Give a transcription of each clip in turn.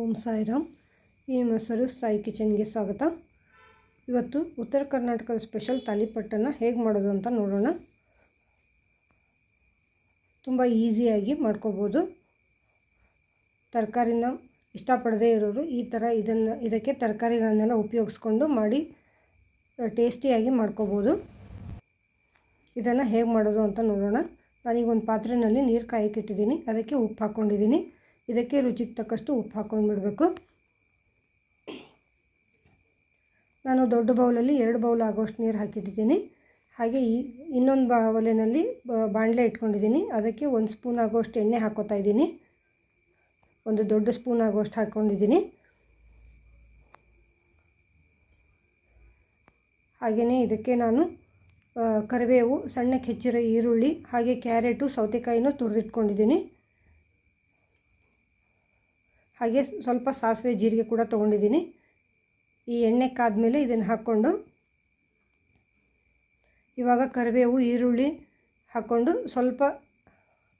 ಓಂ ಸಾಯಿರಾಮ್. ಈ ಮೊಸರು ಸಾಯಿ ಕಿಚನ್ಗೆ ಸ್ವಾಗತ. ಇವತ್ತು ಉತ್ತರ ಕರ್ನಾಟಕದ ಸ್ಪೆಷಲ್ ತಾಲಿಪಟ್ಟನ್ನು ಹೇಗೆ ಮಾಡೋದು ಅಂತ ನೋಡೋಣ. ತುಂಬ ಈಸಿಯಾಗಿ ಮಾಡ್ಕೋಬೋದು. ತರಕಾರಿನ ಇಷ್ಟಪಡದೇ ಇರೋರು ಈ ಥರ ಇದನ್ನು, ಇದಕ್ಕೆ ತರಕಾರಿಗಳನ್ನೆಲ್ಲ ಉಪಯೋಗಿಸ್ಕೊಂಡು ಮಾಡಿ ಟೇಸ್ಟಿಯಾಗಿ ಮಾಡ್ಕೋಬೋದು. ಇದನ್ನು ಹೇಗೆ ಮಾಡೋದು ಅಂತ ನೋಡೋಣ. ನಾನೀಗ ಒಂದು ಪಾತ್ರೆಯಲ್ಲಿ ನೀರು ಕಾಯಕ್ಕಿಟ್ಟಿದ್ದೀನಿ ಅದಕ್ಕೆ ಉಪ್ಪು ಹಾಕ್ಕೊಂಡಿದ್ದೀನಿ ಇದಕ್ಕೆ ರುಚಿಗೆ ತಕ್ಕಷ್ಟು ಉಪ್ಪು ಹಾಕ್ಕೊಂಡ್ಬಿಡ್ಬೇಕು ನಾನು ದೊಡ್ಡ ಬೌಲಲ್ಲಿ ಎರಡು ಬೌಲ್ ಆಗೋಷ್ಟು ನೀರು ಹಾಕಿಟ್ಟಿದ್ದೀನಿ. ಹಾಗೆ ಈ ಇನ್ನೊಂದು ಬಾವಲೆಯಲ್ಲಿ ಬಾಣಲೆ ಇಟ್ಕೊಂಡಿದ್ದೀನಿ. ಅದಕ್ಕೆ ಒಂದು ಸ್ಪೂನ್ ಆಗೋಷ್ಟು ಎಣ್ಣೆ ಹಾಕೋತಾ ಇದ್ದೀನಿ. ಒಂದು ದೊಡ್ಡ ಸ್ಪೂನ್ ಆಗೋಷ್ಟು ಹಾಕ್ಕೊಂಡಿದ್ದೀನಿ ಹಾಗೆಯೇ ಇದಕ್ಕೆ ನಾನು ಕರಿಬೇವು, ಸಣ್ಣಕ್ಕೆ ಹೆಚ್ಚಿರೋ ಈರುಳ್ಳಿ, ಹಾಗೆ ಕ್ಯಾರೆಟು, ಸೌತೆಕಾಯಿನೂ ತುರಿದಿಟ್ಕೊಂಡಿದ್ದೀನಿ. ಹಾಗೆ ಸ್ವಲ್ಪ ಸಾಸಿವೆ ಜೀರಿಗೆ ಕೂಡ ತೊಗೊಂಡಿದ್ದೀನಿ. ಈ ಎಣ್ಣೆ ಕಾದ್ಮೇಲೆ ಇದನ್ನು ಹಾಕ್ಕೊಂಡು ಇವಾಗ ಕರಿಬೇವು, ಈರುಳ್ಳಿ ಹಾಕ್ಕೊಂಡು ಸ್ವಲ್ಪ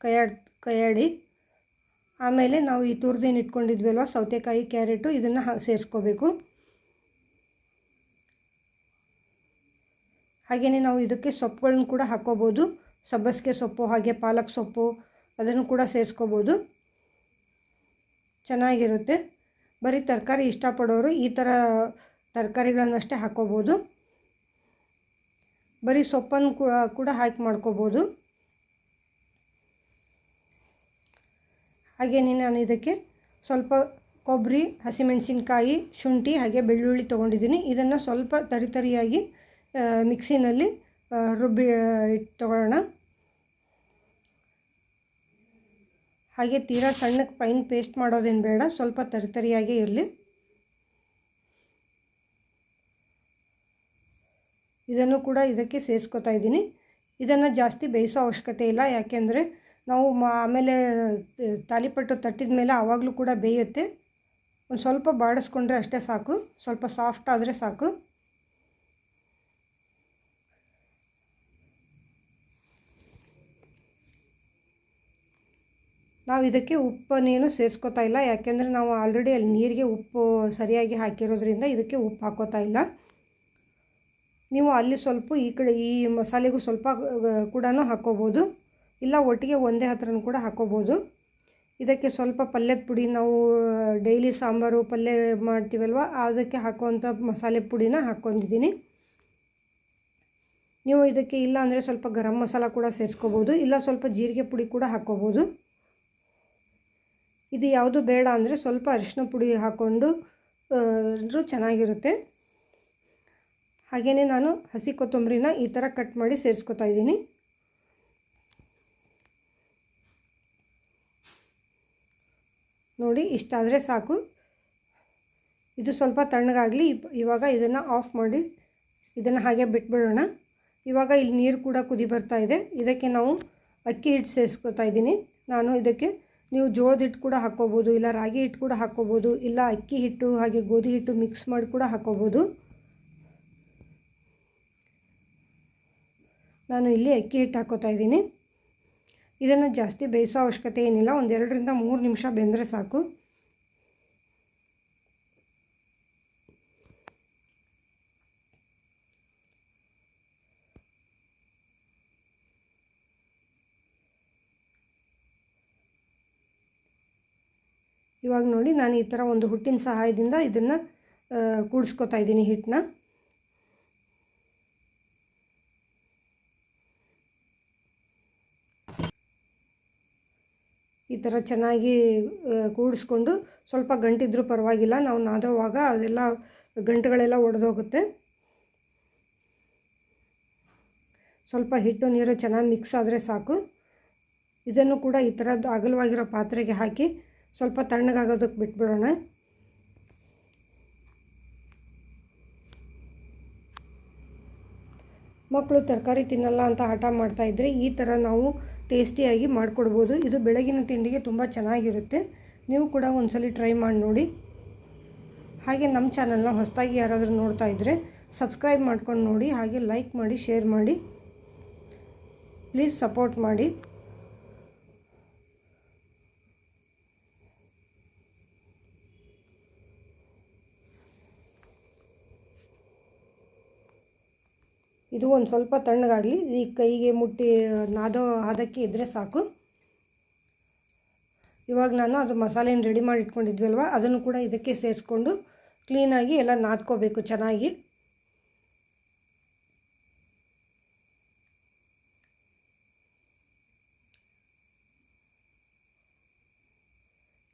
ಕೈಯಾಡ್, ಕೈಯಾಡಿ ಆಮೇಲೆ ನಾವು ಈ ತುರ್ದೇನು ಇಟ್ಕೊಂಡಿದ್ವಲ್ವ ಸೌತೆಕಾಯಿ, ಕ್ಯಾರೆಟು ಇದನ್ನು ಸೇರಿಸ್ಕೋಬೇಕು. ಹಾಗೆಯೇ ನಾವು ಇದಕ್ಕೆ ಸೊಪ್ಪುಗಳನ್ನ ಕೂಡ ಹಾಕ್ಕೋಬೋದು. ಸಬ್ಬಸಿಗೆ ಸೊಪ್ಪು, ಹಾಗೆ ಪಾಲಕ್ ಸೊಪ್ಪು ಅದನ್ನು ಕೂಡ ಸೇರಿಸ್ಕೋಬೋದು. ಚೆನ್ನಾಗಿರುತ್ತೆ. ಬರೀ ತರಕಾರಿ ಇಷ್ಟಪಡೋರು ಈ ಥರ ತರಕಾರಿಗಳನ್ನಷ್ಟೇ ಹಾಕ್ಕೋಬೋದು ಬರೀ ಸೊಪ್ಪನ್ನು ಕೂಡ ಹಾಕಿ ಮಾಡ್ಕೋಬೋದು. ಹಾಗೆಯೇ ನಾನು ಇದಕ್ಕೆ ಸ್ವಲ್ಪ ಕೊಬ್ಬರಿ, ಹಸಿಮೆಣಸಿನ್ಕಾಯಿ, ಶುಂಠಿ ಹಾಗೆ ಬೆಳ್ಳುಳ್ಳಿ ತೊಗೊಂಡಿದ್ದೀನಿ. ಇದನ್ನು ಸ್ವಲ್ಪ ತರಿತರಿಯಾಗಿ ಮಿಕ್ಸಿನಲ್ಲಿ ರುಬ್ಬಿ ಇಟ್ಟು ಹಾಗೆ ತೀರಾ ಸಣ್ಣಕ್ಕೆ ಪೈನ್ ಪೇಸ್ಟ್ ಮಾಡೋದೇನು ಬೇಡ, ಸ್ವಲ್ಪ ತರಿತರಿಯಾಗೇ ಇರಲಿ. ಇದನ್ನು ಕೂಡ ಇದಕ್ಕೆ ಸೇರಿಸ್ಕೊತಾ ಇದ್ದೀನಿ. ಇದನ್ನು ಜಾಸ್ತಿ ಬೇಯಿಸೋ ಅವಶ್ಯಕತೆ ಇಲ್ಲ, ಯಾಕೆಂದರೆ ನಾವು ಆಮೇಲೆ ತಾಲಿಪಟ್ಟು ತಟ್ಟಿದ ಮೇಲೆ ಆವಾಗಲೂ ಕೂಡ ಬೇಯುತ್ತೆ. ಒಂದು ಸ್ವಲ್ಪ ಬಾಡಿಸ್ಕೊಂಡ್ರೆ ಅಷ್ಟೇ ಸಾಕು, ಸ್ವಲ್ಪ ಸಾಫ್ಟ್ ಆದರೆ ಸಾಕು. ನಾವು ಇದಕ್ಕೆ ಉಪ್ಪನ್ನೇನು ಸೇರಿಸ್ಕೋತಾ ಇಲ್ಲ. ಯಾಕೆಂದರೆ ನಾವು ಆಲ್ರೆಡಿ ಅಲ್ಲಿ ನೀರಿಗೆ ಉಪ್ಪು ಸರಿಯಾಗಿ ಹಾಕಿರೋದ್ರಿಂದ ಇದಕ್ಕೆ ಉಪ್ಪು ಹಾಕೋತಾ ಇಲ್ಲ. ನೀವು ಅಲ್ಲಿ ಸ್ವಲ್ಪ ಈ ಕಡೆ ಈ ಮಸಾಲೆಗೂ ಸ್ವಲ್ಪ ಕೂಡ ಹಾಕ್ಕೋಬೋದು ಇಲ್ಲ ಒಟ್ಟಿಗೆ ಒಂದೇ ಹತ್ರನೂ ಕೂಡ ಹಾಕ್ಕೋಬೋದು ಇದಕ್ಕೆ ಸ್ವಲ್ಪ ಪಲ್ಯದ ಪುಡಿ ನಾವು ಡೈಲಿ ಸಾಂಬಾರು ಪಲ್ಯ ಮಾಡ್ತೀವಲ್ವ, ಅದಕ್ಕೆ ಹಾಕುವಂಥ ಮಸಾಲೆ ಪುಡಿನ ಹಾಕ್ಕೊಂಡಿದ್ದೀನಿ. ನೀವು ಇದಕ್ಕೆ ಇಲ್ಲ ಅಂದರೆ ಸ್ವಲ್ಪ ಗರಂ ಮಸಾಲ ಕೂಡ ಸೇರಿಸ್ಕೋಬೋದು, ಇಲ್ಲ ಸ್ವಲ್ಪ ಜೀರಿಗೆ ಪುಡಿ ಕೂಡ ಹಾಕ್ಕೋಬೋದು ಇದು ಯಾವುದು ಬೇಡ ಅಂದರೆ ಸ್ವಲ್ಪ ಅರಿಶಿನ ಪುಡಿ ಹಾಕ್ಕೊಂಡು ಚೆನ್ನಾಗಿರುತ್ತೆ. ಹಾಗೆಯೇ ನಾನು ಹಸಿ ಕೊತ್ತಂಬರಿನ ಈ ಥರ ಕಟ್ ಮಾಡಿ ಸೇರಿಸ್ಕೊತಾ ಇದ್ದೀನಿ. ನೋಡಿ ಇಷ್ಟಾದರೆ ಸಾಕು. ಇದು ಸ್ವಲ್ಪ ತಣ್ಣಗಾಗಲಿ ಇವಾಗ ಇದನ್ನು ಆಫ್ ಮಾಡಿ, ಇದನ್ನು ಹಾಗೆ ಬಿಟ್ಬಿಡೋಣ. ಇವಾಗ ಇಲ್ಲಿ ನೀರು ಕೂಡ ಕುದಿ ಬರ್ತಾ ಇದೆ. ಇದಕ್ಕೆ ನಾವು ಅಕ್ಕಿ ಹಿಟ್ಟು ಸೇರಿಸ್ಕೊತಾ ಇದ್ದೀನಿ. ನಾನು ಇದಕ್ಕೆ ನೀವು ಜೋಳದ ಹಿಟ್ಟು ಕೂಡ ಹಾಕ್ಕೋಬೋದು, ಇಲ್ಲ ರಾಗಿ ಹಿಟ್ಟು ಕೂಡ ಹಾಕ್ಕೋಬೋದು, ಇಲ್ಲ ಅಕ್ಕಿ ಹಿಟ್ಟು, ಹಾಗೆ ಗೋಧಿ ಹಿಟ್ಟು ಮಿಕ್ಸ್ ಮಾಡಿ ಕೂಡ ಹಾಕ್ಕೋಬೋದು. ನಾನು ಇಲ್ಲಿ ಅಕ್ಕಿ ಹಿಟ್ಟು ಹಾಕೋತಾ ಇದ್ದೀನಿ. ಇದನ್ನು ಜಾಸ್ತಿ ಬೇಯಿಸೋ ಅವಶ್ಯಕತೆ ಏನಿಲ್ಲ, ಒಂದೆರಡರಿಂದ ಮೂರು ನಿಮಿಷ ಬೆಂದರೆ ಸಾಕು. ಇವಾಗ ನೋಡಿ ನಾನು ಈ ಥರ ಒಂದು ಹುಟ್ಟಿನ ಸಹಾಯದಿಂದ ಇದನ್ನು ಕೂಡಿಸ್ಕೊತಾ ಇದ್ದೀನಿ ಹಿಟ್ಟನ್ನ. ಈ ಥರ ಚೆನ್ನಾಗಿ ಕೂಡಿಸ್ಕೊಂಡು ಸ್ವಲ್ಪ ಗಂಟಿದ್ರೂ ಪರವಾಗಿಲ್ಲ, ನಾವು ನಾದೋವಾಗ ಅದೆಲ್ಲ ಗಂಟುಗಳೆಲ್ಲ ಒಡೆದೋಗುತ್ತೆ. ಸ್ವಲ್ಪ ಹಿಟ್ಟು, ನೀರು ಚೆನ್ನಾಗಿ ಮಿಕ್ಸ್ ಆದರೆ ಸಾಕು. ಇದನ್ನು ಕೂಡ ಈ ಥರದ್ದು ಅಗಲವಾಗಿರೋ ಪಾತ್ರೆಗೆ ಹಾಕಿ ಸ್ವಲ್ಪ ತಣ್ಣಗಾಗೋದಕ್ಕೆ ಬಿಟ್ಬಿಡೋಣ. ಮಕ್ಕಳು ತರಕಾರಿ ತಿನ್ನಲ್ಲ ಅಂತ ಹಠ ಮಾಡ್ತಾಯಿದ್ರೆ ಈ ಥರ ನಾವು ಟೇಸ್ಟಿಯಾಗಿ ಮಾಡಿಕೊಡ್ಬೋದು. ಇದು ಬೆಳಗಿನ ತಿಂಡಿಗೆ ತುಂಬ ಚೆನ್ನಾಗಿರುತ್ತೆ. ನೀವು ಕೂಡ ಒಂದ್ಸಲಿ ಟ್ರೈ ಮಾಡಿ ನೋಡಿ. ಹಾಗೆ ನಮ್ಮ ಚಾನಲ್ನ ಹೊಸದಾಗಿ ಯಾರಾದರೂ ನೋಡ್ತಾ ಇದ್ದರೆ ಸಬ್ಸ್ಕ್ರೈಬ್ ಮಾಡ್ಕೊಂಡು ನೋಡಿ, ಹಾಗೆ ಲೈಕ್ ಮಾಡಿ ಶೇರ್ ಮಾಡಿ. ಪ್ಲೀಸ್ ಸಪೋರ್ಟ್ ಮಾಡಿ. ಇದು ಒಂದು ಸ್ವಲ್ಪ ತಣ್ಣಗಾಗಲಿ, ಈ ಕೈಗೆ ಮುಟ್ಟಿ, ನಾದೋ ಹದಕ್ಕೆ ಇದ್ದರೆ ಸಾಕು. ಇವಾಗ ನಾನು ಅದು ಮಸಾಲೆನ ರೆಡಿ ಮಾಡಿ ಇಟ್ಕೊಂಡಿದ್ವಲ್ವ, ಅದನ್ನು ಕೂಡ ಇದಕ್ಕೆ ಸೇರಿಸ್ಕೊಂಡು ಕ್ಲೀನಾಗಿ ಎಲ್ಲ ನಾದ್ಕೋಬೇಕು ಚೆನ್ನಾಗಿ.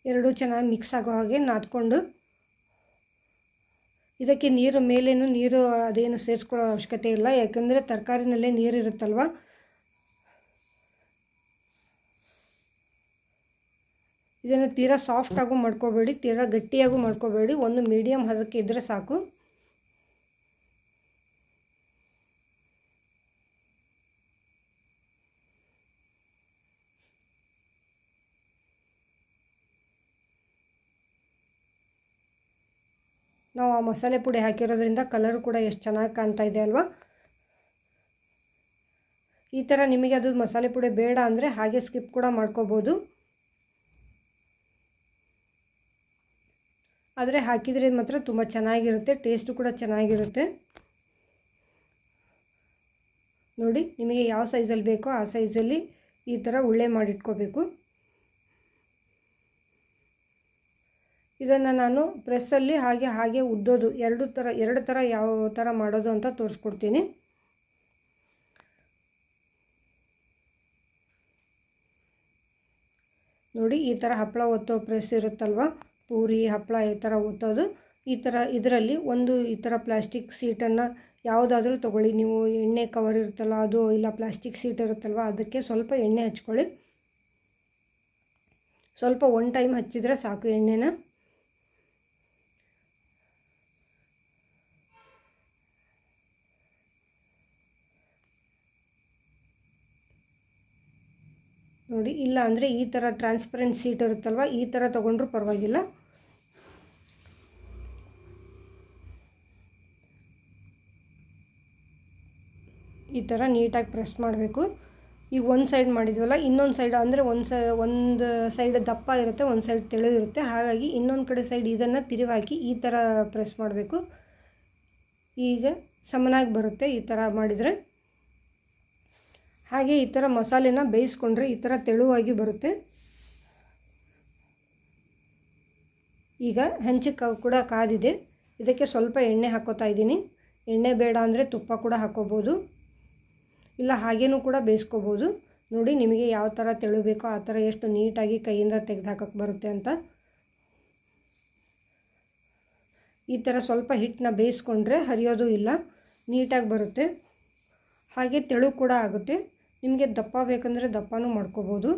ಎರಡೂ ಚೆನ್ನಾಗಿ ಮಿಕ್ಸ್ ಆಗೋ ಹಾಗೆ ನಾದ್ಕೊಂಡು ಇದಕ್ಕೆ ನೀರು ಮೇಲೇನು ನೀರು ಅದೇನು ಸೇರಿಸ್ಕೊಳ್ಳೋ ಅವಶ್ಯಕತೆ ಇಲ್ಲ. ಯಾಕಂದರೆ ತರಕಾರಿನಲ್ಲೇ ನೀರು ಇರುತ್ತಲ್ವ? ಇದನ್ನು ತೀರಾ ಸಾಫ್ಟಾಗೂ ಮಾಡ್ಕೋಬೇಡಿ, ತೀರಾ ಗಟ್ಟಿಯಾಗೂ ಮಾಡ್ಕೋಬೇಡಿ. ಒಂದು ಮೀಡಿಯಮ್ ಹದಕ್ಕೆ ಇದ್ದರೆ ಸಾಕು. ನಾವು ಆ ಮಸಾಲೆ ಪುಡಿ ಹಾಕಿರೋದ್ರಿಂದ ಕಲರ್ ಕೂಡ ಎಷ್ಟು ಚೆನ್ನಾಗಿ ಕಾಣ್ತಾ ಇದೆ ಅಲ್ವಾ? ಈ ಥರ ನಿಮಗೆ ಅದು ಮಸಾಲೆ ಪುಡಿ ಬೇಡ ಅಂದರೆ ಹಾಗೆ ಸ್ಕಿಪ್ ಕೂಡ ಮಾಡ್ಕೋಬೋದು. ಆದರೆ ಹಾಕಿದರೆ ಮಾತ್ರ ತುಂಬ ಚೆನ್ನಾಗಿರುತ್ತೆ ಟೇಸ್ಟು ಕೂಡ ಚೆನ್ನಾಗಿರುತ್ತೆ. ನೋಡಿ, ನಿಮಗೆ ಯಾವ ಸೈಜಲ್ಲಿ ಬೇಕೋ ಆ ಸೈಜಲ್ಲಿ ಈ ಥರ ಉಳ್ಳೆ ಮಾಡಿಟ್ಕೋಬೇಕು. ಇದನ್ನು ನಾನು ಪ್ರೆಸ್ಸಲ್ಲಿ ಹಾಗೆ ಹಾಗೆ ಉದ್ದೋದು. ಎರಡು ಥರ ಎರಡು ಥರ ಯಾವ ಥರ ಮಾಡೋದು ಅಂತ ತೋರಿಸ್ಕೊಡ್ತೀನಿ. ನೋಡಿ, ಈ ಥರ ಹಪ್ಪಳ ಒತ್ತೋ ಪ್ರೆಸ್ ಇರುತ್ತಲ್ವ? ಪೂರಿ, ಹಪ್ಪಳ ಈ ಥರ ಒತ್ತೋದು. ಈ ಥರ ಇದರಲ್ಲಿ ಒಂದು ಈ ಥರ ಪ್ಲಾಸ್ಟಿಕ್ ಸೀಟನ್ನು ಯಾವುದಾದ್ರೂ ತೊಗೊಳ್ಳಿ. ನೀವು ಎಣ್ಣೆ ಕವರ್ ಇರುತ್ತಲ್ಲ, ಅದು ಇಲ್ಲ ಪ್ಲಾಸ್ಟಿಕ್ ಸೀಟ್ ಇರುತ್ತಲ್ವ, ಅದಕ್ಕೆ ಸ್ವಲ್ಪ ಎಣ್ಣೆ ಹಚ್ಕೊಳ್ಳಿ. ಸ್ವಲ್ಪ ಒನ್ ಟೈಮ್ ಹಚ್ಚಿದರೆ ಸಾಕು ಎಣ್ಣೆನ. ನೋಡಿ, ಇಲ್ಲ ಅಂದರೆ ಈ ಥರ ಟ್ರಾನ್ಸ್ಪರೆಂಟ್ ಸೀಟ್ ಇರುತ್ತಲ್ವ, ಈ ಥರ ತೊಗೊಂಡ್ರೂ ಪರವಾಗಿಲ್ಲ. ಈ ಥರ ನೀಟಾಗಿ ಪ್ರೆಸ್ ಮಾಡಬೇಕು. ಈಗ ಒಂದು ಸೈಡ್ ಮಾಡಿದ್ವಲ್ಲ, ಇನ್ನೊಂದು ಸೈಡ್ ಅಂದರೆ ಒಂದು ಸ, ಒಂದು ಸೈಡ್ ದಪ್ಪ ಇರುತ್ತೆ, ಒಂದು ಸೈಡ್ ತೆಳುವಿರುತ್ತೆ ಹಾಗಾಗಿ ಇನ್ನೊಂದು ಕಡೆ ಸೈಡ್ ಇದನ್ನು ತಿರುವಾಕಿ ಈ ಥರ ಪ್ರೆಸ್ ಮಾಡಬೇಕು. ಈಗ ಸಮನಾಗಿ ಬರುತ್ತೆ ಈ ಥರ ಮಾಡಿದರೆ. ಹಾಗೆ ಈ ಥರ ಮಸಾಲೆನ ಬೇಯಿಸ್ಕೊಂಡ್ರೆ ಈ ಥರ ತೆಳುವಾಗಿ ಬರುತ್ತೆ. ಈಗ ಹೆಂಚು ಕ ಕೂಡ ಕಾದಿದೆ. ಇದಕ್ಕೆ ಸ್ವಲ್ಪ ಎಣ್ಣೆ ಹಾಕೋತಾ ಇದ್ದೀನಿ. ಎಣ್ಣೆ ಬೇಡ ಅಂದರೆ ತುಪ್ಪ ಕೂಡ ಹಾಕೋಬೋದು. ಇಲ್ಲ ಹಾಗೇನೂ ಕೂಡ ಬೇಯಿಸ್ಕೋಬೋದು. ನೋಡಿ ನಿಮಗೆ ಯಾವ ಥರ ತೆಳು ಬೇಕೋ ಆ ಥರ ಎಷ್ಟು ನೀಟಾಗಿ ಕೈಯಿಂದ ತೆಗೆದು ಹಾಕೋಕ್ಕೆ ಬರುತ್ತೆ ಅಂತ. ಈ ಥರ ಸ್ವಲ್ಪ ಹಿಟ್ಟನ್ನ ಬೇಯಿಸ್ಕೊಂಡ್ರೆ ಹರಿಯೋದು ಇಲ್ಲ. ನೀಟಾಗಿ ಬರುತ್ತೆ. ಹಾಗೆ ತೆಳು ಕೂಡ ಆಗುತ್ತೆ. ನಿಮಗೆ ದಪ್ಪ ಬೇಕಂದರೆ ದಪ್ಪನೂ ಮಾಡ್ಕೋಬೋದು.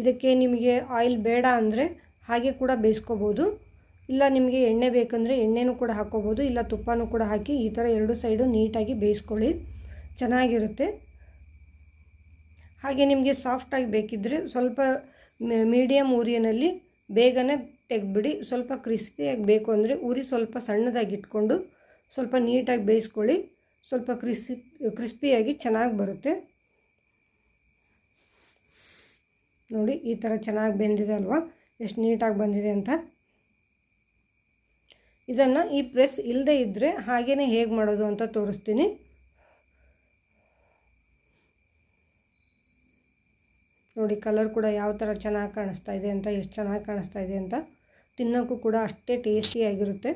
ಇದಕ್ಕೆ ನಿಮಗೆ ಆಯಿಲ್ ಬೇಡ ಅಂದರೆ ಹಾಗೆ ಕೂಡ ಬೇಯಿಸ್ಕೋಬೋದು. ಇಲ್ಲ ನಿಮಗೆ ಎಣ್ಣೆ ಬೇಕಂದರೆ ಎಣ್ಣೆನೂ ಕೂಡ ಹಾಕ್ಕೋಬೋದು ಇಲ್ಲ ತುಪ್ಪನೂ ಕೂಡ ಹಾಕಿ ಈ ಥರ ಎರಡು ಸೈಡು ನೀಟಾಗಿ ಬೇಯಿಸ್ಕೊಳ್ಳಿ. ಚೆನ್ನಾಗಿರುತ್ತೆ. ಹಾಗೆ ನಿಮಗೆ ಸಾಫ್ಟಾಗಿ ಬೇಕಿದ್ದರೆ ಸ್ವಲ್ಪ ಮೀಡಿಯಮ್ ಉರಿಯಲ್ಲಿ ಬೇಗನೆ ತೆಗೆದ್ಬಿಡಿ. ಸ್ವಲ್ಪ ಕ್ರಿಸ್ಪಿಯಾಗಿ ಬೇಕು ಅಂದರೆ ಉರಿ ಸ್ವಲ್ಪ ಸಣ್ಣದಾಗಿ ಇಟ್ಕೊಂಡು ಸ್ವಲ್ಪ ನೀಟಾಗಿ ಬೇಯಿಸ್ಕೊಳ್ಳಿ. ಸ್ವಲ್ಪ ಕ್ರಿಸ್ಪಿ, ಕ್ರಿಸ್ಪಿಯಾಗಿ ಚೆನ್ನಾಗಿ ಬರುತ್ತೆ. ನೋಡಿ, ಈ ಥರ ಚೆನ್ನಾಗಿ ಬೆಂದಿದೆ ಅಲ್ವಾ? ಎಷ್ಟು ನೀಟಾಗಿ ಬಂದಿದೆ ಅಂತ. ಇದನ್ನು ಈ ಪ್ರೆಸ್ ಇಲ್ಲದೆ ಇದ್ದರೆ ಹಾಗೇ ಹೇಗೆ ಮಾಡೋದು ಅಂತ ತೋರಿಸ್ತೀನಿ. ನೋಡಿ, ಕಲರ್ ಕೂಡ ಯಾವ ಥರ ಚೆನ್ನಾಗಿ ಕಾಣಿಸ್ತಾ ಇದೆ ಅಂತ, ಎಷ್ಟು ಚೆನ್ನಾಗಿ ಕಾಣಿಸ್ತಾ ಇದೆ ಅಂತ. ತಿನ್ನೋಕ್ಕೂ ಕೂಡ ಅಷ್ಟೇ ಟೇಸ್ಟಿಯಾಗಿರುತ್ತೆ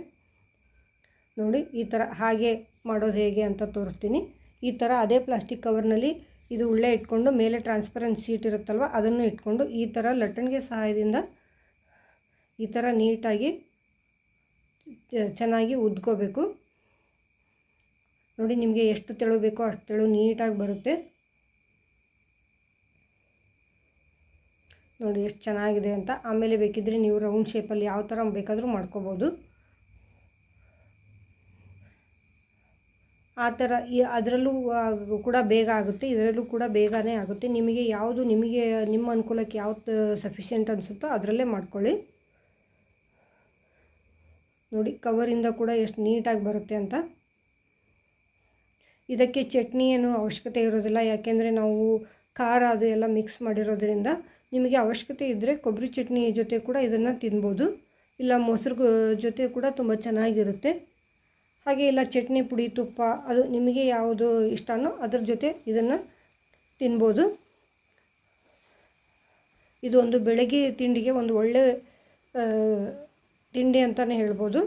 ನೋಡಿ ಈ ಥರ ಹಾಗೆ ಮಾಡೋದು ಹೇಗೆ ಅಂತ ತೋರಿಸ್ತೀನಿ. ಈ ಥರ ಅದೇ ಪ್ಲಾಸ್ಟಿಕ್ ಕವರ್ನಲ್ಲಿ ಇದು ಉಳ್ಳೆ ಇಟ್ಕೊಂಡು ಮೇಲೆ ಟ್ರಾನ್ಸ್ಪರೆಂಟ್ ಸೀಟ್ ಇರುತ್ತಲ್ವ, ಅದನ್ನು ಇಟ್ಕೊಂಡು ಈ ಥರ ಲಟ್ಟಣಿಗೆ ಸಹಾಯದಿಂದ ಈ ಥರ ನೀಟಾಗಿ ಚೆನ್ನಾಗಿ ಉದ್ಕೋಬೇಕು. ನೋಡಿ ನಿಮಗೆ ಎಷ್ಟು ತೆಳು ಬೇಕೋ ಅಷ್ಟು ತೆಳು ನೀಟಾಗಿ ಬರುತ್ತೆ. ನೋಡಿ ಎಷ್ಟು ಚೆನ್ನಾಗಿದೆ ಅಂತ. ಆಮೇಲೆ ಬೇಕಿದ್ದರೆ ನೀವು ರೌಂಡ್ ಶೇಪಲ್ಲಿ ಯಾವ ಥರ ಬೇಕಾದರೂ ಮಾಡ್ಕೋಬೋದು. ಆ ಥರ ಅದರಲ್ಲೂ ಕೂಡ ಬೇಗ ಆಗುತ್ತೆ, ಇದರಲ್ಲೂ ಕೂಡ ಬೇಗನೆ ಆಗುತ್ತೆ. ನಿಮಗೆ ಯಾವುದು, ನಿಮಗೆ, ನಿಮ್ಮ ಅನುಕೂಲಕ್ಕೆ ಯಾವ್ದು ಸಫಿಷಿಯೆಂಟ್ ಅನಿಸುತ್ತೋ ಅದರಲ್ಲೇ ಮಾಡ್ಕೊಳ್ಳಿ. ನೋಡಿ ಕವರಿಂದ ಕೂಡ ಎಷ್ಟು ನೀಟಾಗಿ ಬರುತ್ತೆ ಅಂತ. ಇದಕ್ಕೆ ಚಟ್ನಿ ಏನು ಅವಶ್ಯಕತೆ ಇರೋದಿಲ್ಲ, ಯಾಕೆಂದರೆ ನಾವು ಖಾರ ಅದು ಎಲ್ಲ ಮಿಕ್ಸ್ ಮಾಡಿರೋದ್ರಿಂದ ನಿಮಗೆ ಅವಶ್ಯಕತೆ ಇದ್ದರೆ ಕೊಬ್ಬರಿ ಚಟ್ನಿ ಜೊತೆ ಕೂಡ ಇದನ್ನು ತಿನ್ಬೋದು. ಇಲ್ಲ, ಮೊಸರು ಜೊತೆ ಕೂಡ ತುಂಬ ಚೆನ್ನಾಗಿರುತ್ತೆ. ಹಾಗೆ ಇಲ್ಲ ಚಟ್ನಿ ಪುಡಿ, ತುಪ್ಪ, ಅದು ನಿಮಗೆ ಯಾವುದು ಇಷ್ಟನೋ ಅದ್ರ ಜೊತೆ ಇದನ್ನು ತಿನ್ಬೋದು. ಇದು ಒಂದು ಬೆಳಗ್ಗೆ ತಿಂಡಿಗೆ ಒಂದು ಒಳ್ಳೆ ತಿಂಡಿ ಅಂತಲೇ ಹೇಳ್ಬೋದು.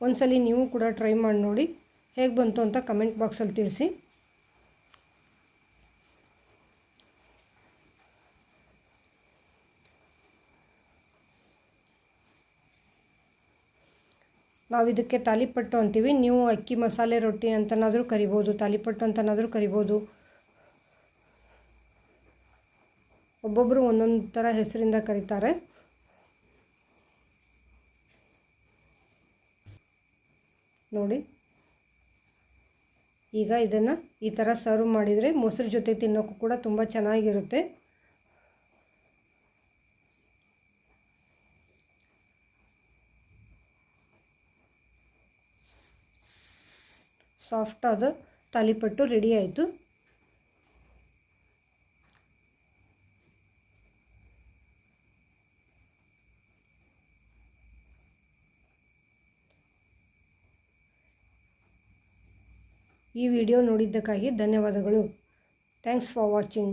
ಒಂದ್ಸಲಿ ನೀವು ಕೂಡ ಟ್ರೈ ಮಾಡಿ ನೋಡಿ. ಹೇಗೆ ಬಂತು ಅಂತ ಕಮೆಂಟ್ ಬಾಕ್ಸಲ್ಲಿ ತಿಳಿಸಿ. ನಾವು ಇದಕ್ಕೆ ತಾಲಿಪಟ್ಟು ಅಂತೀವಿ. ನೀವು ಅಕ್ಕಿ ಮಸಾಲೆ ರೊಟ್ಟಿ ಅಂತನಾದರೂ ಕರಿಬೋದು. ತಾಲಿಪಟ್ಟು ಅಂತನಾದರೂ ಕರಿಬೋದು. ಒಬ್ಬೊಬ್ಬರು ಒಂದೊಂದು ಥರ ಹೆಸರಿಂದ ಕರೀತಾರೆ. ನೋಡಿ. ಈಗ ಇದನ್ನು ಈ ಥರ ಸರ್ವ್ ಮಾಡಿದರೆ ಮೊಸರು ಜೊತೆ ತಿನ್ನೋಕ್ಕೂ ಕೂಡ ತುಂಬ ಚೆನ್ನಾಗಿರುತ್ತೆ. ಸಾಫ್ಟಾದ ತಾಲಿಪಟ್ಟು ರೆಡಿ ಆಯಿತು. ಈ ವಿಡಿಯೋ ನೋಡಿದ್ದಕ್ಕಾಗಿ ಧನ್ಯವಾದಗಳು. Thanks for watching